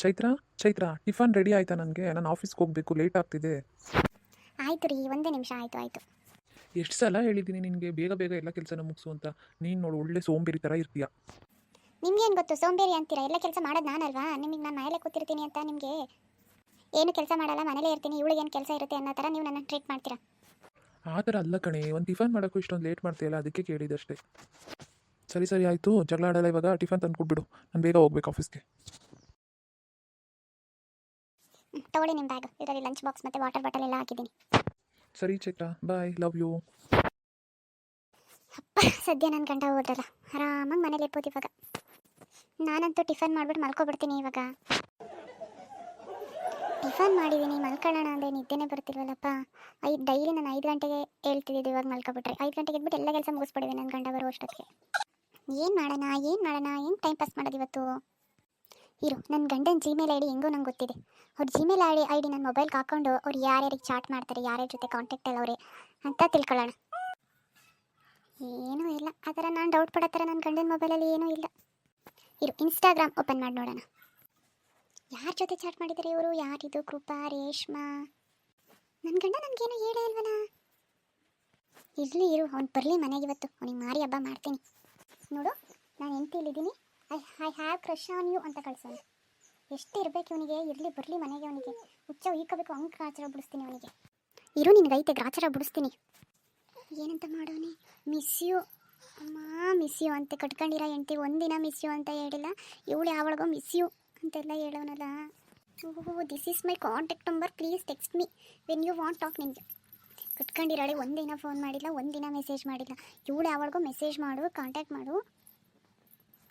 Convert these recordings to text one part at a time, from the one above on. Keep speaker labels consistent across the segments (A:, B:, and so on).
A: Chaitra Chaitra tiffin ready ಆಯ್ತಾ ನನಗೆ? ನಾನು ಆಫೀಸ್ಗೆ ಹೋಗಬೇಕು ಲೇಟ್ ಆಗ್ತಿದೆ.
B: ಆಯ್ತು ರೀ ಒಂದೇ ನಿಮಿಷ ಆಯ್ತು ಆಯ್ತು.
A: ಎಷ್ಟು ಸಲ ಹೇಳಿದ್ದೀನಿ ನಿನಗೆ ಬೇಗ ಬೇಗ ಎಲ್ಲ ಕೆಲಸನ ಮುಗಿಸು ಅಂತ. ನೀನು ನೋಡು ಒಳ್ಳೆ ಸೋಂಬೇರಿ ಥರ ಇರ್ತೀಯ.
B: ನಿಮ್ಗೇನು ಗೊತ್ತು ಸೋಂಬೇರಿ ಅಂತೀರಾ? ಎಲ್ಲ ಕೆಲಸ ಮಾಡೋದು ನಾನಲ್ವಾ? ನಿಮಗೆ ನಾನು ಮನೇಲೆ ಕೂತಿರ್ತೀನಿ ಅಂತ ನಿಮಗೆ? ಏನು ಕೆಲಸ ಮಾಡಲ್ಲ ಮನೇಲೇ ಇರ್ತೀನಿ ಇವಳಿಗೆ ಏನು ಕೆಲಸ ಇರುತ್ತೆ ಅನ್ನೋ ಥರ ನೀವು ನನ್ನ ಟ್ರೀಟ್ ಮಾಡ್ತೀರಾ?
A: ಆ ಥರ ಅಲ್ಲ ಕಣೆ ಒಂದು ಟಿಫನ್ ಮಾಡೋಕ್ಕೂ ಇಷ್ಟೊಂದು ಲೇಟ್ ಮಾಡ್ತೀಯಲ್ಲ ಅದಕ್ಕೆ ಕೇಳಿದಷ್ಟೇ. ಸರಿ ಸರಿ ಆಯಿತು. ಜಗಳ ಆಡಲ್ಲ ಇವಾಗ ಟಿಫನ್ ತಂದು ಕೊಟ್ಬಿಡು ನಾನು ಬೇಗ ಹೋಗ್ಬೇಕು ಆಫೀಸ್ಗೆ
B: ತಗೊಳ್ಳಿ ನಿಮ್ಮ ಬ್ಯಾಗ್ ಇದರಲ್ಲಿ ಲಂಚ್ ಬಾಕ್ಸ್ ಮತ್ತು ವಾಟರ್ ಬಾಟಲ್ ಎಲ್ಲ ಹಾಕಿದ್ದೀನಿ.
A: ಸರಿ ಚೈತ್ರ ಬಾಯ್ ಲವ್ ಯು
B: ಅಪ್ಪ ಸದ್ಯ ನನ್ನ ಗಂಡ ಹೋದ್ರಲ್ಲ ಆರಾಮಾಗಿ ಮನೇಲಿ ಇರ್ಬೋದು ಇವಾಗ. ನಾನಂತೂ ಟಿಫನ್ ಮಾಡ್ಬಿಟ್ಟು ಮಲ್ಕೊಬಿಡ್ತೀನಿ ಇವಾಗ. ಟಿಫನ್ ಮಾಡಿದ್ದೀನಿ ಮಲ್ಕೊಳ್ಳೋಣ ಅಂದರೆ ನಿದ್ದೆನೇ ಬರ್ತಿಲ್ವಲ್ಲಪ್ಪ. ಐದು ಡೈಲಿ ನಾನು ಐದು ಗಂಟೆಗೆ ಹೇಳ್ತಿದ್ದಿದ್ದು ಇವಾಗ ಮಲ್ಕೊಬಿಟ್ರೆ. ಐದು ಗಂಟೆಗೆ ಎದ್ಬಿಟ್ಟು ಎಲ್ಲ ಕೆಲಸ ಮುಗಿಸ್ಬಿಡಿದೆ ನನ್ನ ಗಂಡ ಬರೋ ಅಷ್ಟೊತ್ತಿಗೆ. ಏನು ಮಾಡೋಣ ಏನು ಮಾಡೋಣ ಏನು ಟೈಮ್ ಪಾಸ್ ಮಾಡೋದು ಇವತ್ತು? ಇರು ನನ್ನ ಗಂಡನ ಜಿಮೇಲ್ ಐ ಡಿ ಹೆಂಗೋ ನಂಗೆ ಗೊತ್ತಿದೆ. ಅವ್ರ Gmail I D I D ನನ್ನ ಮೊಬೈಲ್ಗೆ ಹಾಕೊಂಡು ಅವ್ರು ಯಾರ್ಯಾರಿಗೆ ಚಾಟ್ ಮಾಡ್ತಾರೆ, ಯಾರ್ಯಾರ ಜೊತೆ ಕಾಂಟ್ಯಾಕ್ಟಲ್ಲಿ ಅವರೇ ಅಂತ ತಿಳ್ಕೊಳ್ಳೋಣ ಏನೂ ಇಲ್ಲ, ಆ ಥರ ನಾನು ಡೌಟ್ ಪಡೋ ಥರ ನನ್ನ ಗಂಡನ ಮೊಬೈಲಲ್ಲಿ ಏನೂ ಇಲ್ಲ. ಇರು ಇನ್ಸ್ಟಾಗ್ರಾಮ್ ಓಪನ್ ಮಾಡಿ ನೋಡೋಣ. ಯಾರ ಜೊತೆ ಚಾಟ್ ಮಾಡಿದ್ದಾರೆ ಇವರು? ಯಾರಿದು? ಕೃಪಾ, ರೇಷ್ಮಾ? ನನ್ನ ಗಂಡ ನನಗೇನು ಹೇಳೇ ಇಲ್ವನ? ಇರಲಿ ಇರು, ಅವ್ನು ಬರಲಿ ಮನೆಗೆ ಇವತ್ತು. ಅವನಿಗೆ ಮಾರಿ ಹಬ್ಬ ಮಾಡ್ತೀನಿ. ನೋಡು, ನಾನು ಎಂತಿಲ್ಲಿದ್ದೀನಿ I I have crush on you ಅಂತ ಕಳ್ಸೋಣ ಎಷ್ಟು ಇರಬೇಕು ಇವನಿಗೆ, ಇರಲಿ, ಬರಲಿ ಮನೆಗೆ ಅವನಿಗೆ. ಹುಚ್ಚ ಉಯ್ಕೋಬೇಕು ಹಂಗೆ ಗ್ರಾಚಾರ ಬಿಡಿಸ್ತೀನಿ ಅವನಿಗೆ. ಇರು ನಿನಗೈತೆ ಗ್ರಾಚಾರ ಬಿಡಿಸ್ತೀನಿ. ಏನಂತ ಮಾಡೋನೆ ಮಿಸ್ ಯು ಅಮ್ಮ ಮಿಸ್ ಯು ಅಂತ ಕಟ್ಕೊಂಡಿರೋ ಹೆಂಡ್ತಿ, ಒಂದಿನ ಮಿಸ್ ಯು ಅಂತ ಹೇಳಿಲ್ಲ. ಇವಳು ಯಾವಳಗೋ ಮಿಸ್ ಯು ಅಂತೆಲ್ಲ ಹೇಳೋನಲ್ಲ. ಓಹೋ this is my contact number please text me when you want talk ನಿಮಗೆ ಕಟ್ಕೊಂಡಿರೋಳೆ ಒಂದಿನ ಫೋನ್ ಮಾಡಿಲ್ಲ, ಒಂದಿನ ಮೆಸೇಜ್ ಮಾಡಿಲ್ಲ. ಇವಳು ಯಾವಳಗೋ ಮೆಸೇಜ್ ಮಾಡು ಕಾಂಟ್ಯಾಕ್ಟ್ ಮಾಡು.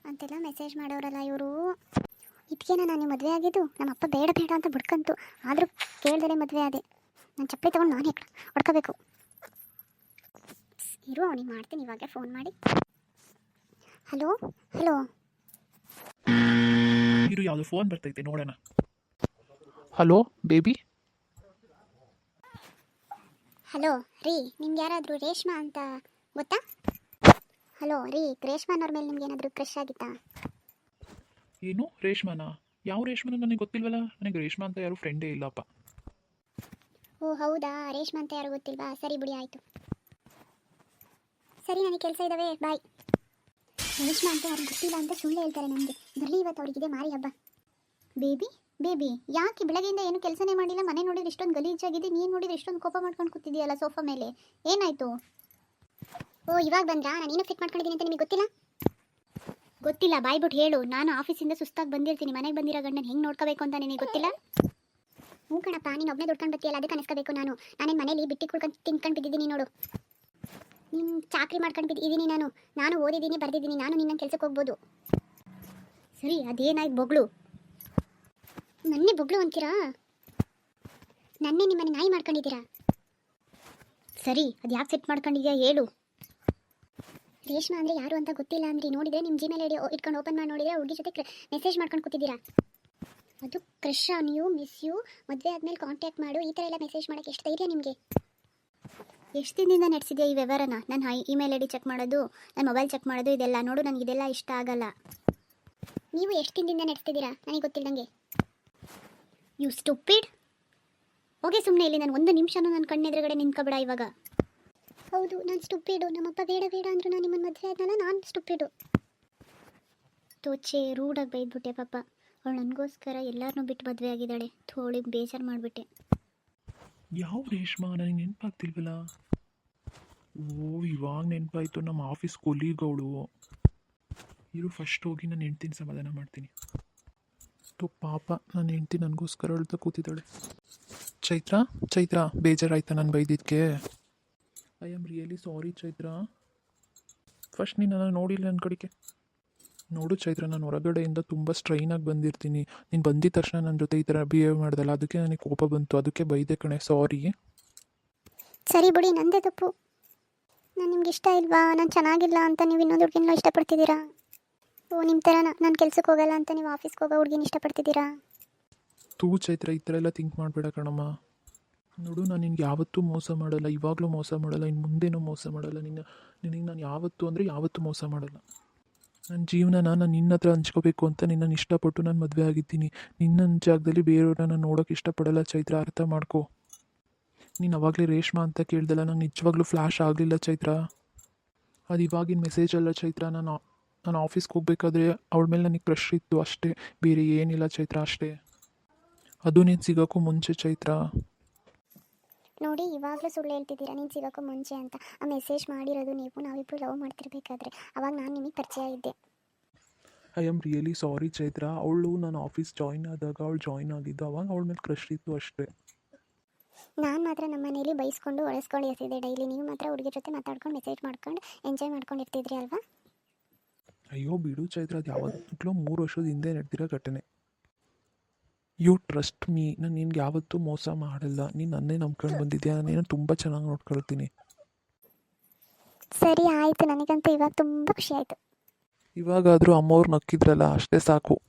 B: ಅಂತೆಲ್ಲ ಮೆಸೇಜ್ ಮಾಡೋರಲ್ಲ ಇವರು. ಇದಕ್ಕೇನ ನಾನು ಮದುವೆ ಆಗಿದ್ದು? ನಮ್ಮ ಅಪ್ಪ ಬೇಡ ಬೇಡ ಅಂತ ಬಿಡ್ಕಂತು. ಆದರೂ ಕೇಳ್ದಲೇ ಮದುವೆ ಆದೆ. ನಾನು ಚಪ್ಪಲಿ ತೊಗೊಂಡು ನಾನೇ ಹೊಡ್ಕೋಬೇಕು. ಇರು ಅವನಿಗೆ ಮಾಡ್ತೀನಿ ಇವಾಗ ಫೋನ್ ಮಾಡಿ. ಹಲೋ ಹಲೋ
A: ಇರು ಯಾವುದೋ ಫೋನ್ ಬರ್ತೈತೆ ನೋಡೋಣ. ಹಲೋ ಬೇಬಿ
B: ಹಲೋ ರೀ ನಿಮ್ಗೆ ಯಾರಾದರೂ ರೇಷ್ಮಾ ಅಂತ ಗೊತ್ತಾ? ಹಲೋ ರೀ ರೇಷ್ಮನವ್ರ ಮೇಲೆ ನಿಮ್ಗೆ ಏನಾದರೂ ಕ್ರಶ್ ಆಗಿತ್ತಾ?
A: ಏನು ರೇಷ್ಮನ? ಯಾವ ರೇಷ್ಮನ ನನಗೆ ಗೊತ್ತಿಲ್ವಲ್ಲ? ನನಗೆ ರೇಷ್ಮಾ ಅಂತ ಯಾರು ಫ್ರೆಂಡೇ ಇಲ್ಲಪ್ಪ.
B: ಓ ಹೌದಾ? ರೇಷ್ಮಾ ಅಂತ ಯಾರು ಗೊತ್ತಿಲ್ವಾ? ಸರಿ ಬಿಡಿ ಆಯಿತು. ಸರಿ ನನಗೆ ಕೆಲಸ ಇದ್ದಾವೆ ಬಾಯ್ ರೇಷ್ಮಾ ಅಂತ ಯಾರು ಗೊತ್ತಿಲ್ಲ ಅಂತ ಸುಳ್ಳು ಹೇಳ್ತಾರೆ ನನಗೆ ಬರಲಿ ಇವತ್ತು ಅವ್ರಿಗಿದೆ ಮಾರಿ ಹಬ್ಬ. ಬೇಬಿ ಬೇಬಿ ಯಾಕೆ ಬೆಳಗ್ಗೆಯಿಂದ ಏನು ಕೆಲಸನೇ ಮಾಡಿಲ್ಲ? ಮನೆ ನೋಡಿದ್ರೆ ಇಷ್ಟೊಂದು ಗಲೀಜಾಗಿದೆ ನೀನು ನೋಡಿದ್ರೆ ಇಷ್ಟೊಂದು ಕೋಪ ಮಾಡ್ಕೊಂಡು ಕೂತಿದೆಯಲ್ಲ ಸೋಫಾ ಮೇಲೆ? ಏನಾಯಿತು? ಓ, ಇವಾಗ ಬಂದ್ರಾ? ನಾನು ಏನೋ ಫಿಟ್ ಮಾಡ್ಕೊಂಡಿದ್ದೀನಿ ಅಂತ ನಿಮಗೆ ಗೊತ್ತಿಲ್ಲ? ಗೊತ್ತಿಲ್ಲ, ಬಾಯ್ಬಿಟ್ಟು ಹೇಳು. ನಾನು ಆಫೀಸಿಂದ ಸುಸ್ತಾಗಿ ಬಂದಿರ್ತೀನಿ. ಮನೆಗೆ ಬಂದಿರೋ ಗಂಡನ ಹೆಂಗೆ ನೋಡ್ಕೋಬೇಕು ಅಂತ ನಿನಗೆ ಗೊತ್ತಿಲ್ಲ? ಹ್ಞೂ ಕಣಪ್ಪ, ನೀನು ಒಬ್ಬನೇ ದುಡ್ಕೊಂಡು ಬರ್ತೀಯಲ್ಲ, ಅದಕ್ಕೆ ಅನಿಸ್ಕೋಬೇಕು ನಾನು. ನಾನೇನು ಮನೇಲಿ ಬಿಟ್ಟಿ ಕುಡ್ಕೊಂಡು ತಿನ್ಕೊಂಡು ಬಿದ್ದಿದ್ದೀನಿ ನೋಡು. ನಿಮ್ಮ ಚಾಕ್ರಿ ಮಾಡ್ಕೊಂಡು ಬಿದ್ದಿದ್ದೀನಿ ನಾನು. ನಾನು ಓದಿದ್ದೀನಿ, ಬರೆದಿದ್ದೀನಿ. ನಾನು ನಿನ್ನ ಕೆಲಸಕ್ಕೆ ಹೋಗ್ಬೋದು. ಸರಿ, ಅದೇನಾಯ್ತು ಬೊಗಳು? ನನ್ನೇ ಬೊಗಳು ಅಂತೀರಾ? ನನ್ನೇ ನಿಮ್ಮನೆ ನಾಯಿ ಮಾಡ್ಕೊಂಡಿದ್ದೀರಾ? ಸರಿ ಅದು ಯಾಕೆ ಸೆಟ್ ಮಾಡ್ಕೊಂಡಿದ್ಯಾ ಹೇಳು. ರೇಷ್ಮಾ ಅಂದರೆ ಯಾರು ಅಂತ ಗೊತ್ತಿಲ್ಲ ಅಂದ್ರೆ ನೋಡಿದ್ರೆ ನಿಮ್ಮ ಜಿಮೇಲ್ ಐಡಿ ಇಟ್ಕೊಂಡು ಓಪನ್ ಮಾಡಿ ನೋಡಿದ್ರೆ ಹುಡುಗಿ ಜೊತೆ ಮೆಸೇಜ್ ಮಾಡ್ಕೊಂಡು ಕೂತಿದ್ದೀರಾ? ಅದು crush on you miss you ಮದುವೆ ಆದಮೇಲೆ ಕಾಂಟ್ಯಾಕ್ಟ್ ಮಾಡು, ಈ ಥರ ಎಲ್ಲ ಮೆಸೇಜ್ ಮಾಡೋಕ್ಕೆ ಎಷ್ಟು ಧೈರ್ಯ ನಿಮಗೆ? ಎಷ್ಟು ದಿನದಿಂದ ನಡೆಸಿದೆ ಈ ವ್ಯವಹಾರನ? ನನ್ನ ಇಮೇಲ್ ಐ ಡಿ ಚೆಕ್ ಮಾಡೋದು ನನ್ನ ಮೊಬೈಲ್ ಚೆಕ್ ಮಾಡೋದು, ಇದೆಲ್ಲ ನೋಡು, ನನಗೆ ಇದೆಲ್ಲ ಇಷ್ಟ ಆಗಲ್ಲ. ನೀವು ಎಷ್ಟು ದಿನದಿಂದ ನಡೆಸ್ತಿದ್ದೀರಾ? ನನಗೆ ಗೊತ್ತಿಲ್ಲದಂಗೆ ಯು ಸ್ಟುಪಿಡ್ ಹೋಗಿ ಸುಮ್ಮನೆ ಇಲ್ಲಿ, ನಾನು ಒಂದು ನಿಮಿಷನೂ ನನ್ನ ಕಣ್ಣೆದುರುಗಡೆ ನಿಂತ್ಕೊಬೇಡ ಇವಾಗ. ಹೌದು, ನಾನು ಸ್ಟುಪಿಡು. ನಮ್ಮಪ್ಪ ಬೇಡ ಬೇಡ ಅಂದರು ನಾನು ನಿಮ್ಮನ್ನು ಮದುವೆ ಆದ್ನಲ್ಲ, ನಾನು ಸ್ಟುಪಿಡು. ತೋಚೆ ರೂಡಾಗಿ ಬೈದ್ಬಿಟ್ಟೆ ಪಾಪ. ಅವಳು ನನಗೋಸ್ಕರ ಎಲ್ಲರನ್ನೂ ಬಿಟ್ಟು ಮದುವೆ ಆಗಿದ್ದಾಳೆ. ಥೋಳಿಗೆ ಬೇಜಾರು ಮಾಡಿಬಿಟ್ಟೆ.
A: ಯಾವ ರೇಷ್ಮಾ, ನನಗೆ ನೆನಪಾಗ್ತಿಲ್ವಲ್ಲ ಓ, ಇವಾಗ ನೆನಪಾಯ್ತು ನಮ್ಮ ಆಫೀಸ್ ಕೊಲೀಗ್ ಅವಳು ಇರು ಫಸ್ಟ್ ಹೋಗಿ ನಾನು ಹೆಂಡ್ತಿನ ಸಮಾಧಾನ ಮಾಡ್ತೀನಿ. ತೋ, ಪಾಪ ನನ್ನ ಹೆಂಡ್ತಿ ನನಗೋಸ್ಕರ ಅಳ್ತಾ ಕೂತಿದ್ದಾಳೆ. ಚೈತ್ರ ಚೈತ್ರ, ಬೇಜಾರಾಯ್ತಾ ನಾನು ಬೈದಿದ್ದಕ್ಕೆ I am really sorry Chaitra. First ನೀನು ನೋಡಿಲ್ಲ ನನ್ನ ಕಡೆಗೆ. ನೋಡು ಚೈತ್ರ ನಾನು ಹೊರಗಡೆಯಿಂದ ತುಂಬ ಸ್ಟ್ರೈನಾಗಿ ಬಂದಿರ್ತೀನಿ. ನೀನು ಬಂದಿದ ತಕ್ಷಣ ನನ್ನ ಜೊತೆ ಈ ಥರ ಬಿಹೇವ್ ಮಾಡ್ದಲ್ಲ ಅದಕ್ಕೆ ನನಗೆ ಕೋಪ ಬಂತು. ಅದಕ್ಕೆ ಬೈದೆ ಕಣೆ ಸಾರಿ
B: ಸರಿ ಬಿಡಿ ನಂದೇ ತಪ್ಪು. ನಾನು ನಿಮ್ಗೆ ಇಷ್ಟ ಇಲ್ವಾ? ನಾನು ಚೆನ್ನಾಗಿಲ್ಲ ಅಂತ ನೀವು ಇನ್ನೊಂದು ಹುಡುಗಿನ ಇಷ್ಟಪಡ್ತಿದ್ದೀರಾ? ಓ ನಿಮ್ಮ ಥರ ನಾನು ಕೆಲ್ಸಕ್ಕೆ ಹೋಗಲ್ಲ ಅಂತ ನೀವು ಆಫೀಸ್ಗೆ ಹೋಗೋ ಹುಡುಗಿನ ಇಷ್ಟಪಡ್ತಿದ್ದೀರಾ?
A: ತೂ ಚೈತ್ರ ಈ ಥರ ಎಲ್ಲ ಥಿಂಕ್ ಮಾಡಬೇಡ ಕಣಮ್ಮ. ನೋಡು, ನಾನು ನಿನ್ಗೆ ಯಾವತ್ತೂ ಮೋಸ ಮಾಡಲ್ಲ, ಇವಾಗಲೂ ಮೋಸ ಮಾಡಲ್ಲ ಇನ್ನು ಮುಂದೇನೂ ಮೋಸ ಮಾಡಲ್ಲ. ನಿನ್ನ, ನಿನಗೆ ನಾನು ಯಾವತ್ತೂ ಅಂದರೆ ಯಾವತ್ತೂ ಮೋಸ ಮಾಡಲ್ಲ. ನನ್ನ ಜೀವನನ ನಾನು ನಿನ್ನ ಹತ್ರ ಹಂಚ್ಕೋಬೇಕು ಅಂತ ನಿನ್ನನ್ನು ಇಷ್ಟಪಟ್ಟು ನಾನು ಮದುವೆ ಆಗಿದ್ದೀನಿ. ನಿನ್ನ ಜಾಗದಲ್ಲಿ ಬೇರೆಯವ್ರನ್ನ ನಾನು ನೋಡೋಕೆ ಇಷ್ಟಪಡಲ್ಲ, ಚೈತ್ರ. ಅರ್ಥ ಮಾಡ್ಕೋ. ನೀನು ಅವಾಗಲೇ ರೇಷ್ಮಾ ಅಂತ ಕೇಳ್ದಲ್ಲ ನಂಗೆ ನಿಜವಾಗ್ಲೂ ಫ್ಲ್ಯಾಶ್ ಆಗಲಿಲ್ಲ, ಚೈತ್ರ. ಅದು ಇವಾಗಿನ ಮೆಸೇಜ್ ಅಲ್ಲ, ಚೈತ್ರ. ನಾನು ನಾನು ಆಫೀಸ್ಗೆ ಹೋಗ್ಬೇಕಾದ್ರೆ ಅವಳ ಮೇಲೆ ನನಗೆ ಕ್ರಶ್ ಇತ್ತು ಅಷ್ಟೇ. ಬೇರೆ ಏನಿಲ್ಲ, ಚೈತ್ರ, ಅಷ್ಟೇ. ಅದು ನೀನು ಸಿಗೋಕ್ಕೂ ಮುಂಚೆ, ಚೈತ್ರ.
B: ನೋಡಿ ಇವಾಗಲೂ ಸುಳ್ಳು ಹೇಳ್ತಿದ್ದೀರಾ? ನೀನು ಸಿಗೋಕ್ಕೂ ಮುಂಚೆ ಅಂತ. ಆ ಮೆಸೇಜ್ ಮಾಡಿರೋದು ನೀವು. ನಾವಿಬ್ಬರು ಲವ್ ಮಾಡ್ತಿರ್ಬೇಕಾದ್ರೆ. ಅವಾಗ ನಾನು ನಿಮಗೆ ಪರಿಚಯ ಇದ್ದೆ.
A: I am really sorry Chaitra. ಅವಳು ನಾನು ಆಫೀಸ್ ಜಾಯ್ನ್ ಆದಾಗ ಅವಳು ಜಾಯ್ನ್ ಆಗಿದ್ದು ಅವಾಗ ಅವಳ ಮೇಲೆ ಕ್ರಶ್ ಇತ್ತು ಅಷ್ಟೇ.
B: ನಾನು ಮಾತ್ರ ನಮ್ಮ ಮನೇಲಿ ಬೈಸ್ಕೊಂಡು ಒರೆಸ್ಕೊಂಡು ಇರ್ತಿದ್ದೆ ಡೈಲಿ ನೀವು ಮಾತ್ರ ಹುಡುಗಿ ಜೊತೆ ಮಾತಾಡ್ಕೊಂಡು ಮೆಸೇಜ್ ಮಾಡ್ಕೊಂಡು ಎಂಜಾಯ್ ಮಾಡ್ಕೊಂಡು ಇರ್ತಿದ್ರಿ ಅಲ್ವಾ?
A: ಅಯ್ಯೋ ಬಿಡು ಚೈತ್ರ. ಅದು ಯಾವಾಗಲೂ ಮೂರು ವರ್ಷದ ಹಿಂದೆ ನಡೆದಿರೋ ಘಟನೆ. ಯು ಟ್ರಸ್ಟ್ ಮೀ ನಾನು ನಿನ್ಗೆ ಯಾವತ್ತೂ ಮೋಸ ಮಾಡಲ್ಲ. ನೀನು ನನ್ನೇ ನಂಬ್ಕೊಂಡು ಬಂದಿದ್ಯಾ? ನಾನು ತುಂಬ ಚೆನ್ನಾಗಿ ನೋಡ್ಕೊಳ್ತೀನಿ.
B: ಸರಿ ಆಯಿತು. ನನಗಂತೂ ಇವಾಗ ತುಂಬ ಖುಷಿ ಆಯಿತು.
A: ಇವಾಗಾದರೂ ಅಮ್ಮವ್ರು ನಕ್ಕಿದ್ರಲ್ಲ ಅಷ್ಟೇ ಸಾಕು.